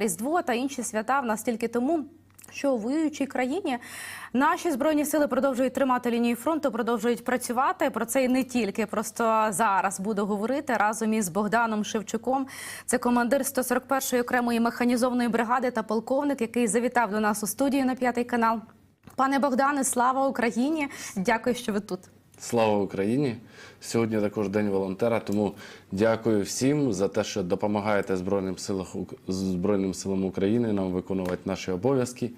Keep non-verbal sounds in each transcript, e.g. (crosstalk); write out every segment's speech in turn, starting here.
Різдво та інші свята в нас тільки тому. Що у воюючій країні наші збройні сили продовжують тримати лінію фронту, продовжують працювати. Про це і не тільки. Просто зараз буду говорити разом із Богданом Шевчуком. Це командир 141-ї окремої механізованої бригади та полковник, який завітав до нас у студію на п'ятий канал. Пане Богдане, слава Україні! Дякую, що ви тут. Слава Україні! Сьогодні також день волонтера. Тому дякую всім за те, що допомагаєте Збройним силам Збройним силам України нам виконувати наші обов'язки.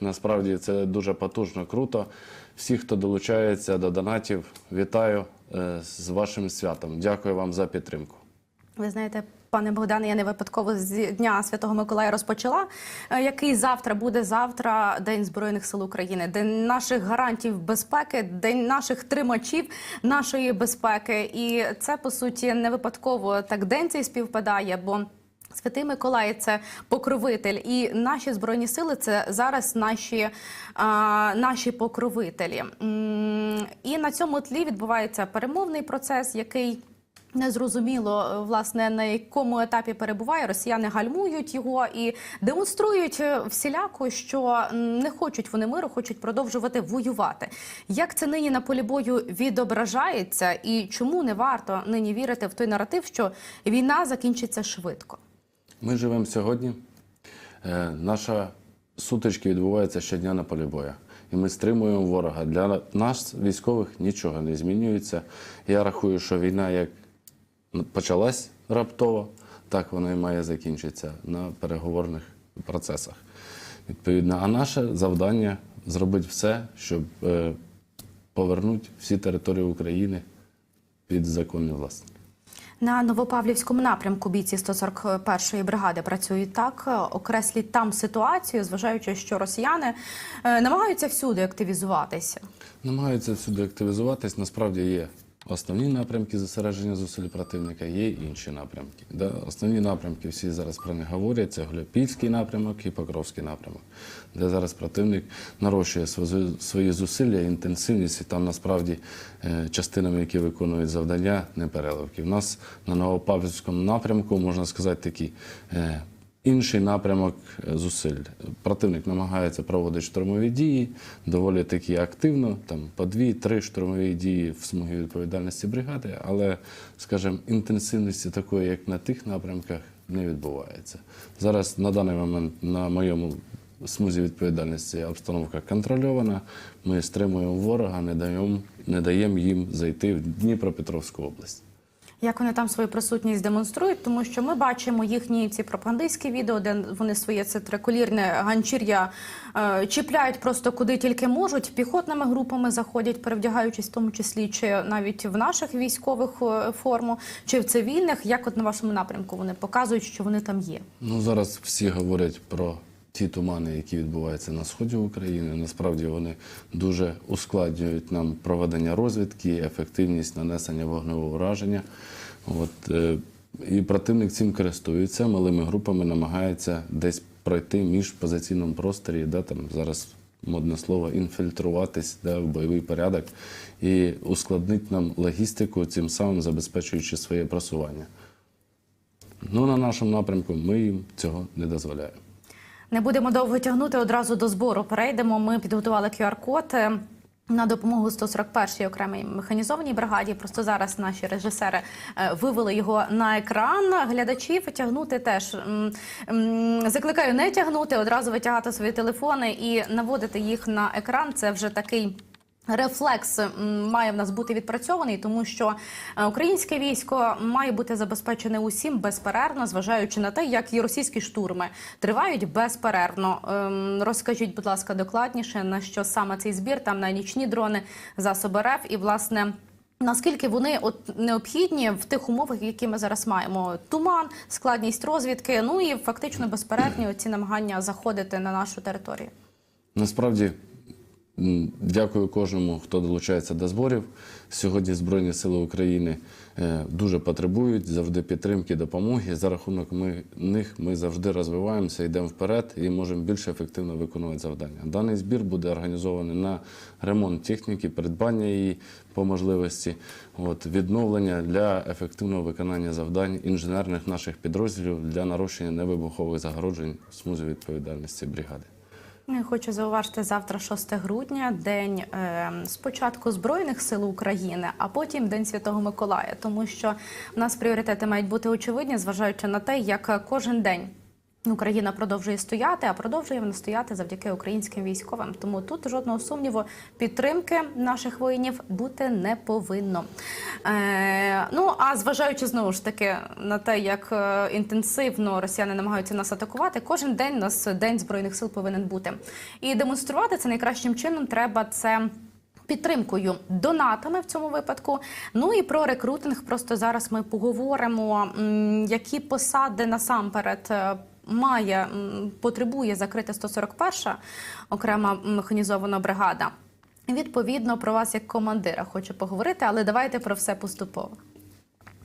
Насправді це дуже потужно, круто. Всі, хто долучається до донатів, вітаю е, з вашим святом. Дякую вам за підтримку. Ви знаєте, пане Богдане, я не випадково з дня Святого Миколая розпочала. Е, Який завтра буде завтра День Збройних сил України, день наших гарантів безпеки, день наших тримачів нашої безпеки. І це по суті не випадково так день цей співпадає, бо. Святий Миколай це покровитель, і наші збройні сили це зараз наші, а, наші покровителі. І на цьому тлі відбувається перемовний процес, який Незрозуміло, е, власне, на якому етапі перебуває. Росіяни гальмують його і демонструють е, всіляко, що не хочуть вони миру, хочуть продовжувати воювати. Як це нині на полі бою відображається, і чому не варто нині вірити в той наратив, що війна закінчиться швидко? Ми живемо сьогодні. Е, Наша сутички відбуваються щодня на полі бою. І ми стримуємо ворога. Для нас, військових, нічого не змінюється. Я рахую, що війна як почалась раптово, так вона і має закінчитися на переговорних процесах. Відповідно, а наше завдання зробити все, щоб е, повернути всі території України під законні власники. На Новопавлівському напрямку бійці 141-ї бригади працюють так. Е, Окресліть там ситуацію, зважаючи, що росіяни е, намагаються всюди активізуватися. Намагаються всюди активізуватись. Насправді є основні напрямки зосередження зусиль противника, є інші напрямки. Основні напрямки всі зараз про них говорять. Це Глюпільський напрямок і Покровський напрямок, де зараз противник нарощує свої- зусилля, інтенсивність, і там насправді е, частинами, які виконують завдання, не переливки. У нас на Новопавлівському напрямку можна сказати такі. Інший напрямок е, зусиль. Противник намагається проводити штурмові дії доволі таки активно, там по дві-три штурмові дії в смугі відповідальності бригади, але, скажімо, інтенсивності такої, як на тих напрямках, не відбувається. Зараз на даний момент на моєму смузі відповідальності обстановка контрольована. Ми стримуємо ворога, не даємо, не даємо їм зайти в Дніпропетровську область. Як вони там свою присутність демонструють, тому що ми бачимо їхні ці пропагандистські відео, де вони своє це триколірне ганчір'я е, чіпляють просто куди тільки можуть. Піхотними групами заходять, перевдягаючись, в тому числі чи навіть в наших військових е, форму, чи в цивільних. Як от на вашому напрямку вони показують, що вони там є? Ну зараз всі говорять про ті тумани, які відбуваються на сході України. Насправді вони дуже ускладнюють нам проведення розвідки, ефективність нанесення вогневого ураження. От, е, і противник цим користується, малими групами намагається десь пройти між позиційному просторі, де там зараз модне слово інфільтруватись да, в бойовий порядок і ускладнить нам логістику, цим самим забезпечуючи своє просування. Ну, на нашому напрямку ми їм цього не дозволяємо. Не будемо довго тягнути одразу до збору. Перейдемо. Ми підготували QR-код. е, На допомогу 141-й окремій механізованій бригаді. Просто зараз наші режисери е, вивели його на екран. Глядачів тягнути теж закликаю не тягнути, одразу витягати свої телефони і наводити їх на екран. Це вже такий. Рефлекс має в нас бути відпрацьований, тому що е, українське військо має бути забезпечене усім безперервно, зважаючи на те, як і російські штурми тривають безперервно. Ем, Розкажіть, будь ласка, докладніше на що саме цей збір, там на нічні дрони, засоби РФ і власне. Наскільки вони от необхідні в тих умовах, які ми зараз маємо: туман, складність розвідки, ну і фактично безперервні ці намагання заходити на нашу територію. Насправді Дякую кожному, хто долучається до зборів. Сьогодні Збройні Сили України е, дуже потребують завжди підтримки, допомоги. За рахунок ми, них ми завжди розвиваємося, йдемо вперед і можемо більш ефективно виконувати завдання. Даний збір буде організований на ремонт техніки, придбання її по можливості, от, відновлення для ефективного виконання завдань інженерних наших підрозділів для нарощення невибухових загороджень в смузі відповідальності бригади. Ну, хочу зауважити завтра 6 грудня, день е, спочатку Збройних сил України, а потім День Святого Миколая, тому що в нас пріоритети мають бути очевидні, зважаючи на те, як кожен день. Україна продовжує стояти, а продовжує вона стояти завдяки українським військовим. Тому тут жодного сумніву підтримки наших воїнів бути не повинно. Е, ну а зважаючи знову ж таки на те, як е, інтенсивно росіяни намагаються нас атакувати, кожен день у нас день збройних сил повинен бути. І демонструвати це найкращим чином треба це. Підтримкою донатами в цьому випадку. Ну і про рекрутинг. Просто зараз ми поговоримо, які посади насамперед е, має потребує закрити 141 окрема механізована бригада. Відповідно, про вас як командира хочу поговорити, але давайте про все поступово.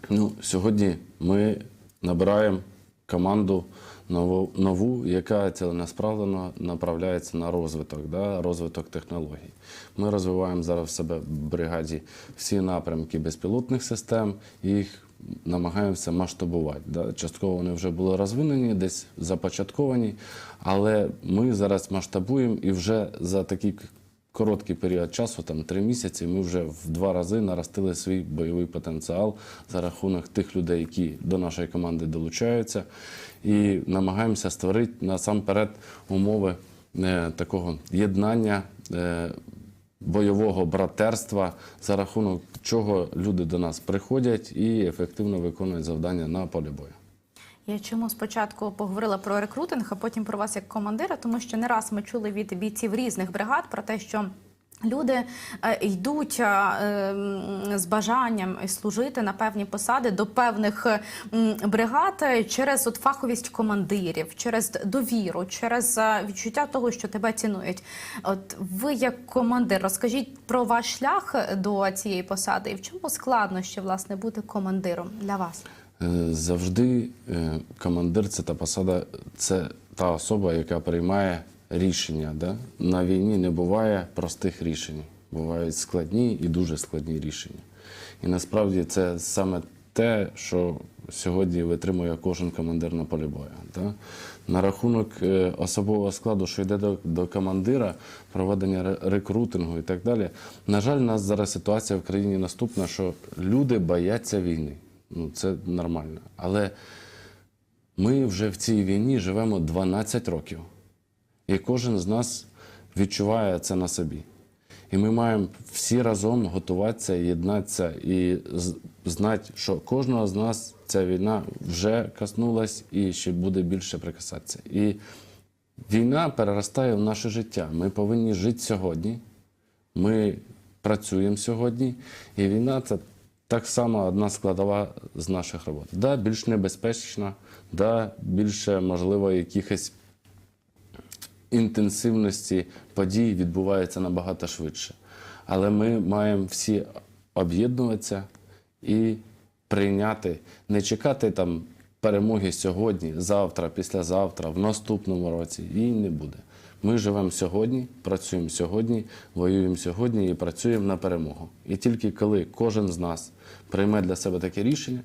Ну, сьогодні ми набираємо команду нову, нову яка ціленасправлено направляється на розвиток, да, розвиток технологій. Ми розвиваємо зараз в себе в бригаді всі напрямки безпілотних систем їх намагаємося масштабувати. Частково вони вже були розвинені, десь започатковані, але ми зараз масштабуємо і вже за такий короткий період часу, там три місяці, ми вже в два рази наростили свій бойовий потенціал за рахунок тих людей, які до нашої команди долучаються, і намагаємося створити насамперед умови е, такого єднання. Бойового братерства, за рахунок чого люди до нас приходять і ефективно виконують завдання на полі бою. Я чому спочатку поговорила про рекрутинг, а потім про вас як командира, тому що не раз ми чули від бійців різних бригад про те, що. Люди е, йдуть е, з бажанням служити на певні посади до певних бригад через от фаховість командирів, через довіру, через е, відчуття того, що тебе цінують. От ви як командир, розкажіть про ваш шлях до цієї посади і в чому складнощі власне бути командиром для вас? Завжди командир це та посада, це та особа, яка приймає рішення. Да? На війні не буває простих рішень, бувають складні і дуже складні рішення. І насправді це саме те, що сьогодні витримує кожен командир на полі бою. Да? На рахунок е, особового складу, що йде до, до командира, проведення рекрутингу і так далі. На жаль, у нас зараз ситуація в країні наступна, що люди бояться війни. Ну, це нормально. Але ми вже в цій війні живемо 12 років. І кожен з нас відчуває це на собі. І ми маємо всі разом готуватися, єднатися і знати, що кожного з нас ця війна вже коснулась і ще буде більше прикасатися. І війна переростає в наше життя. Ми повинні жити сьогодні. Ми працюємо сьогодні, і війна це так само одна складова з наших робот. Да, більш небезпечна, да, більше, можливо, якихось інтенсивності подій відбувається набагато швидше. Але ми маємо всі об'єднуватися і прийняти, не чекати там перемоги сьогодні, завтра, післязавтра, в наступному році. Її не буде. Ми живемо сьогодні, працюємо сьогодні, воюємо сьогодні і працюємо на перемогу. І тільки коли кожен з нас прийме для себе таке рішення,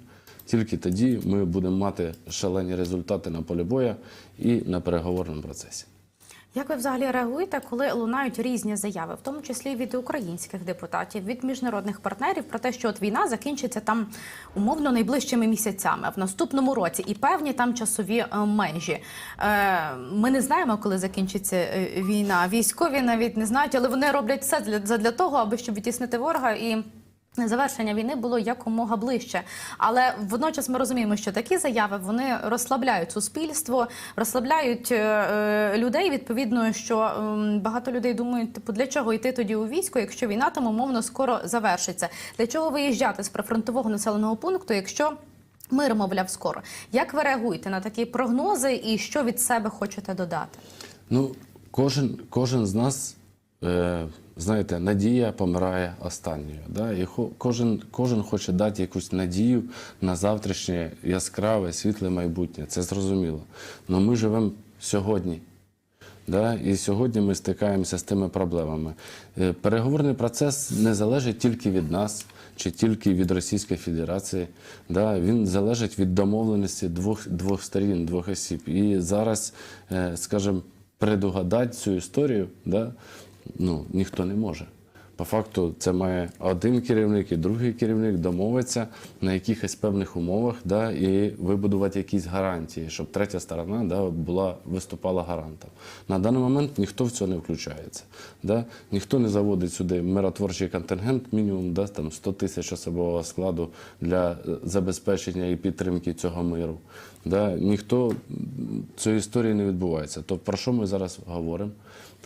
тільки тоді ми будемо мати шалені результати на полі бою і на переговорному процесі. Як ви взагалі реагуєте, коли лунають різні заяви, в тому числі від українських депутатів, від міжнародних партнерів, про те, що от війна закінчиться там умовно найближчими місяцями в наступному році, і певні там часові е, межі. Е, ми не знаємо, коли закінчиться е, війна. Військові навіть не знають, але вони роблять все для, того, аби щоб відтіснити ворога і. Завершення війни було якомога ближче, але водночас ми розуміємо, що такі заяви вони розслабляють суспільство, розслабляють е, е, людей. Відповідно, що ем, багато людей думають, типу, для чого йти тоді у військо, якщо війна там умовно скоро завершиться. Для чого виїжджати з прифронтового населеного пункту, якщо мир, мовляв, скоро? Як ви реагуєте на такі прогнози і що від себе хочете додати? Ну, кожен, кожен з нас е, знаєте, надія помирає останньою. Да? І кожен, кожен хоче дати якусь надію на завтрашнє яскраве, світле майбутнє. Це зрозуміло. Але ми живемо сьогодні. Да? І сьогодні ми стикаємося з тими проблемами. Е, Переговорний процес не залежить тільки від нас чи тільки від Російської Федерації. Да? Він залежить від домовленості двох, двох сторін, двох осіб. І зараз, е, скажімо, предугадати цю історію да? Ну, ніхто не може. По факту, це має один керівник і другий керівник домовитися на якихось певних умовах, да, і вибудувати якісь гарантії, щоб третя сторона да, була, виступала гарантом. На даний момент ніхто в це не включається. Да. Ніхто не заводить сюди миротворчий контингент, мінімум да, там 100 тисяч особового складу для е, забезпечення і підтримки цього миру. Да. Ніхто цієї історії не відбувається. То про що ми зараз говоримо?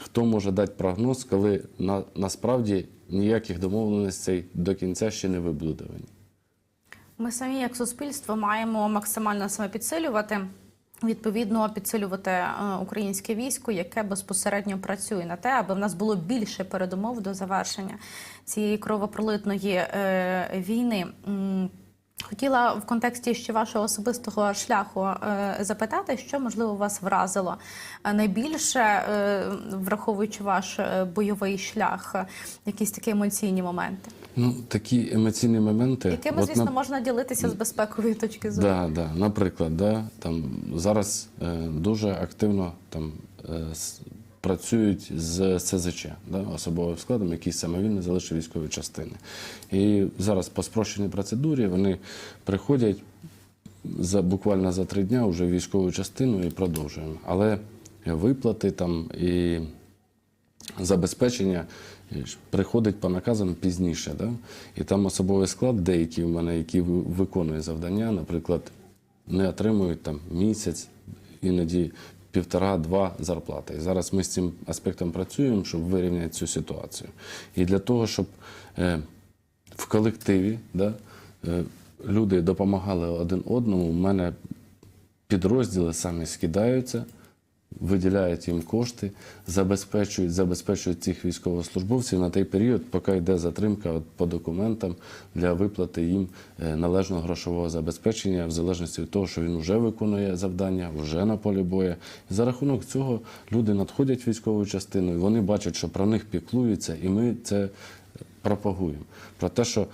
Хто може дати прогноз, коли на, насправді ніяких домовленостей до кінця ще не вибудовані? Ми самі, як суспільство, маємо максимально себе підсилювати. Відповідно, підсилювати е, українське військо, яке безпосередньо працює на те, аби в нас було більше передумов до завершення цієї кровопролитної е, війни. Хотіла в контексті ще вашого особистого шляху е, запитати, що можливо вас вразило е, найбільше, е, враховуючи ваш бойовий шлях, якісь такі емоційні моменти, Ну, такі емоційні моменти. якими, от звісно, на- можна ділитися з безпекової точки зору. Да, да. Наприклад, да, там, зараз е, дуже активно там, е, працюють з СЗЧ, да, особовим складом, який самовільно залишив військові частини. І зараз по спрощеній процедурі вони приходять за, буквально за три дня вже в військову частину і продовжуємо. Але виплати там і забезпечення приходить по наказам пізніше. Да? І там особовий склад, деякі в мене, які ви- виконує завдання, наприклад, не отримують там місяць, іноді півтора-два зарплати. І зараз ми з цим аспектом працюємо, щоб вирівняти цю ситуацію. І для того, щоб е, в колективі да, е, люди допомагали один одному, у мене підрозділи самі скидаються, виділяють їм кошти, забезпечують, забезпечують цих військовослужбовців на той період, поки йде затримка по документам для виплати їм е, належного грошового забезпечення, в залежності від того, що він вже виконує завдання, вже на полі бою. За рахунок цього люди надходять в військову частину, вони бачать, що про них піклуються, і ми це пропагуємо. Про те, що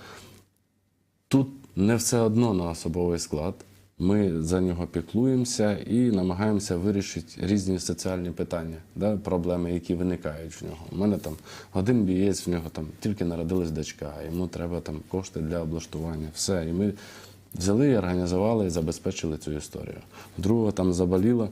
Тут не все одно на особовий склад. Ми за нього піклуємося і намагаємося вирішити різні соціальні питання, да, проблеми, які виникають в нього. У мене там один бієць, в нього там тільки народилась дочка, йому треба там кошти для облаштування. Все. І ми взяли і організували і забезпечили цю історію. Другого там заболіла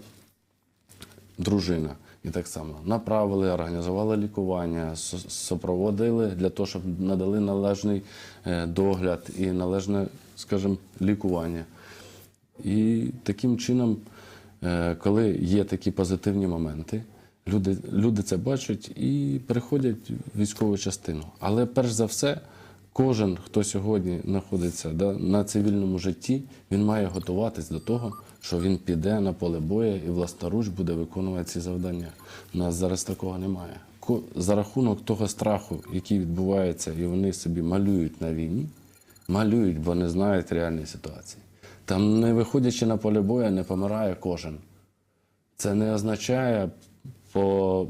дружина. І так само направили, організували лікування, супроводили для того, щоб надали належний е, догляд і належне, скажімо, лікування. І таким чином, е, коли є такі позитивні моменти, люди, люди це бачать і приходять в військову частину. Але перш за все, кожен, хто сьогодні знаходиться да, на цивільному житті, він має готуватись до того, що він піде на поле бою і власноруч буде виконувати ці завдання. У нас зараз такого немає. За рахунок того страху, який відбувається, і вони собі малюють на війні, малюють, бо не знають реальної ситуації. Там, не виходячи на поле бою, не помирає кожен. Це не означає по,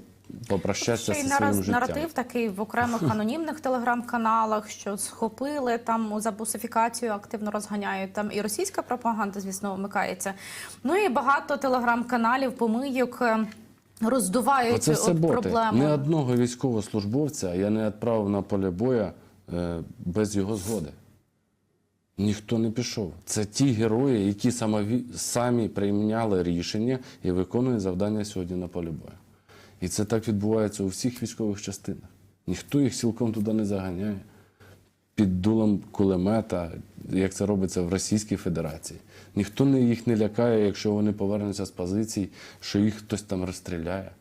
попрощатися Ще й зі своїм нараз, життям. наратив такий в окремих (laughs) анонімних телеграм-каналах, що схопили там за бусифікацію, активно розганяють. Там і російська пропаганда, звісно, вмикається. Ну і багато телеграм-каналів, помийок е, роздувають Оце все от проблему. Ні одного військовослужбовця я не відправив на поле бою е, без його згоди. Ніхто не пішов. Це ті герої, які самові, самі прийняли рішення і виконують завдання сьогодні на полі бою. І це так відбувається у всіх військових частинах. Ніхто їх цілком туди не заганяє. Під дулом кулемета, як це робиться в Російській Федерації. Ніхто не- їх не лякає, якщо вони повернуться з позицій, що їх хтось там розстріляє.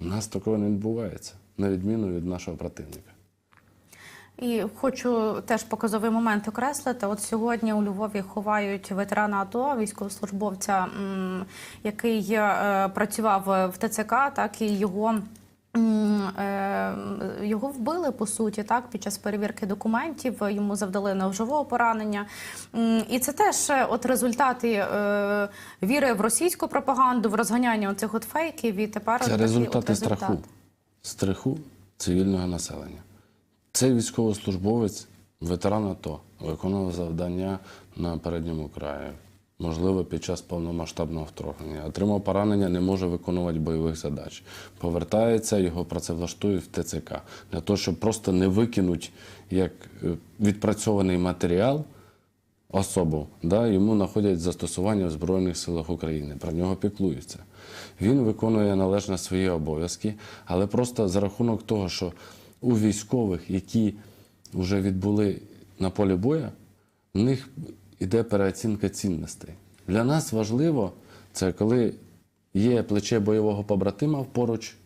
У нас такого не відбувається, на відміну від нашого противника. І хочу теж показовий момент окреслити. От сьогодні у Львові ховають ветерана АТО, військовослужбовця, який е, працював в ТЦК, так і його е, Його вбили по суті, так під час перевірки документів йому завдали ножового поранення. І це теж е, от результати е, віри в російську пропаганду, в розганяння оцих от фейків. І тепер Це результати от результат. страху, страху цивільного населення. Цей військовослужбовець, ветеран АТО, виконував завдання на передньому краї, можливо, під час повномасштабного вторгнення. Отримав поранення, не може виконувати бойових задач. Повертається, його працевлаштують в ТЦК для того, щоб просто не викинуть як е, відпрацьований матеріал особу, да, йому знаходять застосування в Збройних силах України, про нього піклуються. Він виконує належно свої обов'язки, але просто за рахунок того, що у військових, які вже відбули на полі бою, в них іде переоцінка цінностей. Для нас важливо це коли є плече бойового побратима поруч,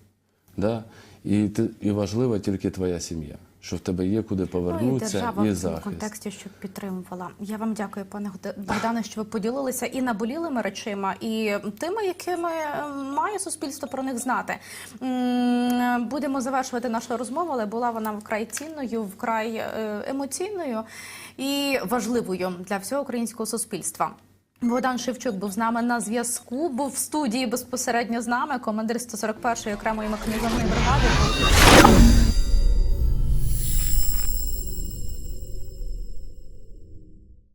да, і, ти, і важлива тільки твоя сім'я, що в тебе є куди Ну, і повернутися держава в контексті, щоб підтримувала. Я вам дякую, пане Богдане, що ви поділилися і наболілими речима, і тими, якими має суспільство про них знати. Будемо завершувати нашу розмову, але була вона вкрай цінною, вкрай е, емоційною і важливою для всього українського суспільства. Богдан Шевчук був з нами на зв'язку, був в студії безпосередньо з нами, командир 141-ї окремої механізованої бригади.